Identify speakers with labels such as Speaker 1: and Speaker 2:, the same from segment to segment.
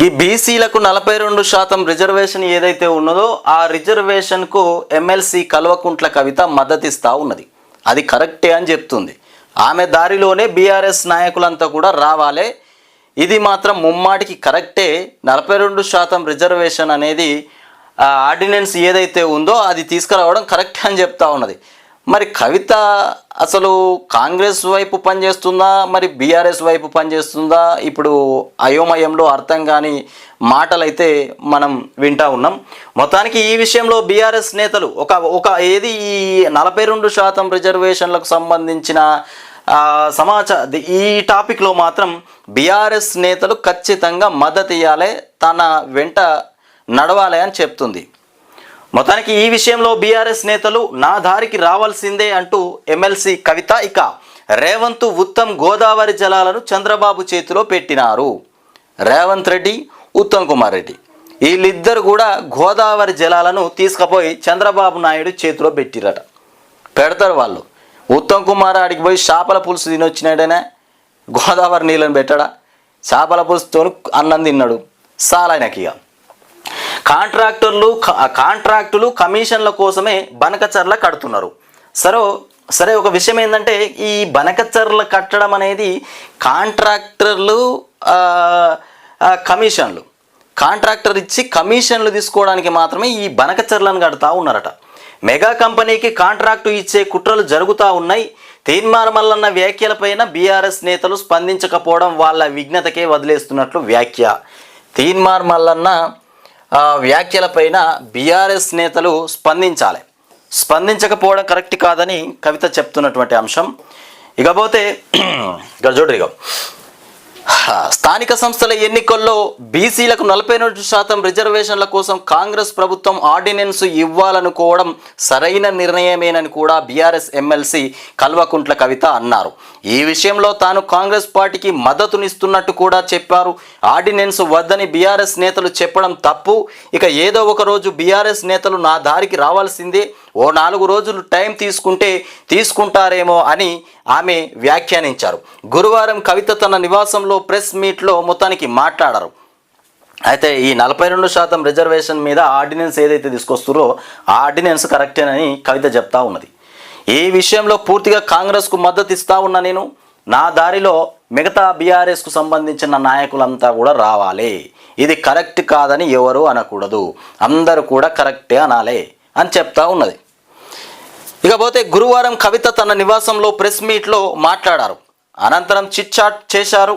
Speaker 1: ఈ బీసీలకు నలభై రెండు శాతం రిజర్వేషన్ ఏదైతే ఉన్నదో ఆ రిజర్వేషన్కు ఎమ్మెల్సీ కల్వకుంట్ల కవిత మద్దతిస్తూ ఉన్నది. అది కరెక్టే అని చెప్తుంది. ఆమె దారిలోనే బీఆర్ఎస్ నాయకులంతా కూడా రావాలి. ఇది మాత్రం ముమ్మాటికి కరెక్టే. నలభై రెండు శాతం రిజర్వేషన్ అనేది ఆర్డినెన్స్ ఏదైతే ఉందో అది తీసుకురావడం కరెక్ట్ అని చెప్తా ఉన్నది. మరి కవిత అసలు కాంగ్రెస్ వైపు పనిచేస్తుందా? మరి బీఆర్ఎస్ వైపు పనిచేస్తుందా? ఇప్పుడు అయోమయంలో అర్థం కాని మాటలైతే మనం వింటా ఉన్నాం. మొత్తానికి ఈ విషయంలో బీఆర్ఎస్ నేతలు ఒక ఒక ఏది ఈ నలభై రెండు శాతం రిజర్వేషన్లకు సంబంధించిన సమాచార ఈ టాపిక్లో మాత్రం బీఆర్ఎస్ నేతలు ఖచ్చితంగా మద్దతు ఇవ్వాలి తన వెంట నడవాలి అని చెప్తుంది. మొత్తానికి ఈ విషయంలో బీఆర్ఎస్ నేతలు నా దారికి రావాల్సిందే అంటూ ఎమ్మెల్సీ కవిత ఇక రేవంత్ ఉత్తమ్ గోదావరి జలాలను చంద్రబాబు చేతిలో పెట్టినారు. రేవంత్ రెడ్డి ఉత్తమ్ కుమార్ రెడ్డి. వీళ్ళిద్దరు కూడా గోదావరి జలాలను తీసుకుపోయి చంద్రబాబు నాయుడు చేతిలో పెట్టిరట. పెడతారు వాళ్ళు. ఉత్తమ్ కుమార్ ఆడికి పోయి చేపల పులుసు తినొచ్చినాడనే గోదావరి నీళ్ళని పెట్టాడా? చేపల పులుసుతో అన్నం తిన్నాడు. సాలైనకిగా. కాంట్రాక్టర్లు కాంట్రాక్టులు కమిషన్ల కోసమే బనకచర్ల కడుతున్నారు. సరే సరే ఒక విషయం ఏంటంటే ఈ బనకచర్ల కట్టడం అనేది కాంట్రాక్టర్లు కమిషన్లు. కాంట్రాక్టర్ ఇచ్చి కమిషన్లు తీసుకోవడానికి మాత్రమే ఈ బనకచర్లను కడతా ఉన్నారట. మెగా కంపెనీకి కాంట్రాక్టు ఇచ్చే కుట్రలు జరుగుతూ ఉన్నాయి. తీర్మానమల్లన్న వ్యాఖ్యలపైన బీఆర్ఎస్ నేతలు స్పందించకపోవడం వాళ్ళ విఘ్నతకే వదిలేస్తున్నట్లు వ్యాఖ్య. తీన్మార్ మల్లన్న వ్యాఖ్యలపైన బీఆర్ఎస్ నేతలు స్పందించాలి. స్పందించకపోవడం కరెక్ట్ కాదని కవిత చెప్తున్నటువంటి అంశం. ఇకపోతే ఇక్కడ స్థానిక సంస్థల ఎన్నికల్లో బీసీలకు నలభై రెండు శాతం రిజర్వేషన్ల కోసం కాంగ్రెస్ ప్రభుత్వం ఆర్డినెన్స్ ఇవ్వాలనుకోవడం సరైన నిర్ణయమేనని కూడా బీఆర్ఎస్ ఎమ్మెల్సీ కల్వకుంట్ల కవిత అన్నారు. ఈ విషయంలో తాను కాంగ్రెస్ పార్టీకి మద్దతునిస్తున్నట్టు కూడా చెప్పారు. ఆర్డినెన్స్ వద్దని బీఆర్ఎస్ నేతలు చెప్పడం తప్పు. ఇక ఏదో ఒక రోజు బీఆర్ఎస్ నేతలు నా దారికి రావాల్సిందే. ఓ నాలుగు రోజులు టైం తీసుకుంటే తీసుకుంటారేమో అని ఆమె వ్యాఖ్యానించారు. గురువారం కవిత తన నివాసంలో ప్రెస్ మీట్లో మొత్తానికి మాట్లాడారు. అయితే ఈ నలభై రెండు శాతం రిజర్వేషన్ మీద ఆర్డినెన్స్ ఏదైతే తీసుకొస్తారో ఆ ఆర్డినెన్స్ కరెక్టేనని కవిత చెప్తా ఉన్నది. ఈ విషయంలో పూర్తిగా కాంగ్రెస్కు మద్దతు ఇస్తా ఉన్నా నేను. నా దారిలో మిగతా బీఆర్ఎస్కు సంబంధించిన నాయకులంతా కూడా రావాలి. ఇది కరెక్ట్ కాదని ఎవరు అనకూడదు. అందరూ కూడా కరెక్టే అనాలే అని చెప్తా ఉన్నది. ఇకపోతే గురువారం కవిత తన నివాసంలో ప్రెస్ మీట్లో మాట్లాడారు. అనంతరం చిట్ చాట్ చేశారు.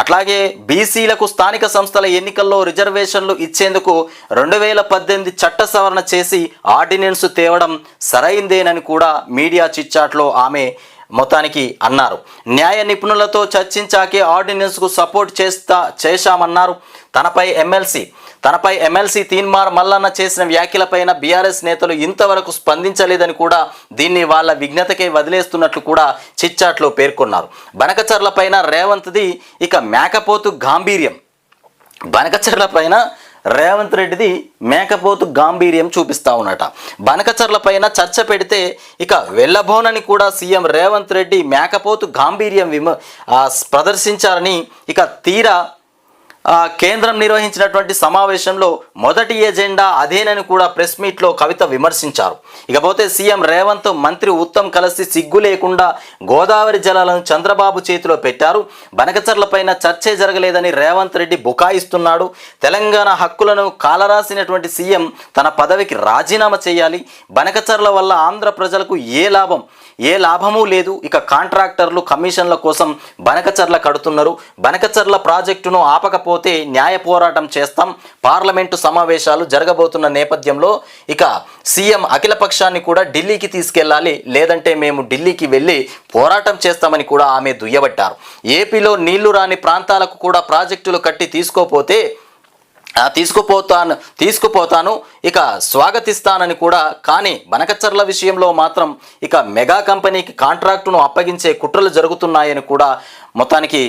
Speaker 1: అట్లాగే బీసీలకు స్థానిక సంస్థల ఎన్నికల్లో రిజర్వేషన్లు ఇచ్చేందుకు రెండు వేల పద్దెనిమిది చట్ట సవరణ చేసి ఆర్డినెన్స్ తేవడం సరైందేనని కూడా మీడియా చిట్చాట్లో ఆమె మొత్తానికి అన్నారు. న్యాయ నిపుణులతో చర్చించాకే ఆర్డినెన్స్కు సపోర్ట్ చేస్తా చేశామన్నారు. తనపై ఎమ్మెల్సీ తనపై ఎమ్మెల్సీ తీన్మార్ మల్లన్న చేసిన వ్యాఖ్యలపైన బీఆర్ఎస్ నేతలు ఇంతవరకు స్పందించలేదని కూడా దీన్ని వాళ్ళ విఘ్నతకే వదిలేస్తున్నట్లు కూడా చిచ్చాట్లో పేర్కొన్నారు. బనకచర్లపైన రేవంత్ది ఇక మేకపోతు గాంభీర్యం. బనకచర్ల పైన రేవంత్ రెడ్డిది మేకపోతు గాంభీర్యం చూపిస్తా ఉన్నట. బనకచర్ల పైన చర్చ పెడితే ఇక వెళ్ళబోనని కూడా సీఎం రేవంత్ రెడ్డి మేకపోతు గాంభీర్యం విమ ప్రదర్శించారని ఇక తీరా కేంద్రం నిర్వహించినటువంటి సమావేశంలో మొదటి ఎజెండా అదేనని కూడా ప్రెస్ మీట్లో కవిత విమర్శించారు. ఇకపోతే సీఎం రేవంత్ మంత్రి ఉత్తమ్ కలిసి సిగ్గు లేకుండా గోదావరి జలాలను చంద్రబాబు చేతిలో పెట్టారు. బనకచర్లపైన చర్చే జరగలేదని రేవంత్ రెడ్డి బుకాయిస్తున్నాడు. తెలంగాణ హక్కులను కాలరాసినటువంటి సీఎం తన పదవికి రాజీనామా చేయాలి. బనకచర్ల వల్ల ఆంధ్ర ప్రజలకు ఏ లాభం? ఏ లాభమూ లేదు. ఇక కాంట్రాక్టర్లు కమిషన్ల కోసం బనకచర్ల కడుతున్నారు. బనకచర్ల ప్రాజెక్టును ఆపకపోతే న్యాయ పోరాటం చేస్తాం. పార్లమెంటు సమావేశాలు జరగబోతున్న నేపథ్యంలో ఇక సీఎం అఖిలపక్షాన్ని కూడా ఢిల్లీకి తీసుకెళ్ళాలి. లేదంటే మేము ఢిల్లీకి వెళ్ళి పోరాటం చేస్తామని కూడా ఆమె దుయ్యబట్టారు. ఏపీలో నీళ్ళు రాని ప్రాంతాలకు కూడా ప్రాజెక్టులు కట్టి తీసుకోపోతే తీసుకుపోతాను తీసుకుపోతాను ఇక స్వాగతిస్తానని కూడా. కానీ బనకచర్ల విషయంలో మాత్రం ఇక మెగా కంపెనీకి కాంట్రాక్టును అప్పగించే కుట్రలు జరుగుతున్నాయని కూడా మొత్తానికి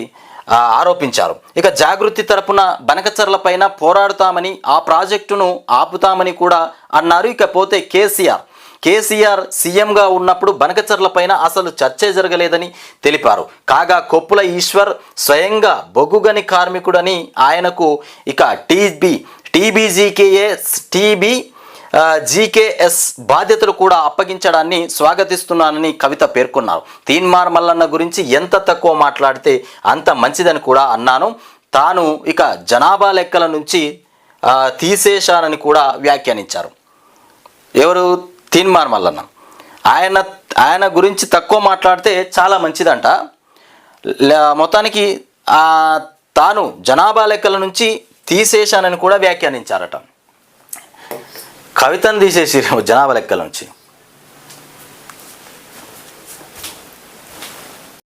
Speaker 1: ఆరోపించారు. ఇక జాగృతి తరపున బనకచర్ల పైన పోరాడుతామని ఆ ప్రాజెక్టును ఆపుతామని కూడా అన్నారు. ఇకపోతే కేసీఆర్. కేసీఆర్ సీఎంగా ఉన్నప్పుడు బనకచర్ల పైన అసలు చర్చే జరగలేదని తెలిపారు. కాగా కొప్పుల ఈశ్వర్ స్వయంగా బొగ్గుగని కార్మికుడని ఆయనకు ఇక టీబీ టీబీజీకేఏ టీబీ జీకేఎస్ బాధ్యతలు కూడా అప్పగించడాన్ని స్వాగతిస్తున్నానని కవిత పేర్కొన్నారు. తీన్మార్ మల్లన్న గురించి ఎంత తక్కువ మాట్లాడితే అంత మంచిదని కూడా అన్నాను. తాను ఇక జనాభా లెక్కల నుంచి తీసేశానని కూడా వ్యాఖ్యానించారు. ఎవరు? తీన్మార్ మల్లన్న. ఆయన ఆయన గురించి తక్కువ మాట్లాడితే చాలా మంచిదంట. మొత్తానికి తాను జనాభా లెక్కల నుంచి తీసేశానని కూడా వ్యాఖ్యానించారట. కవితను తీసేసి జనాభా లెక్కల నుంచి.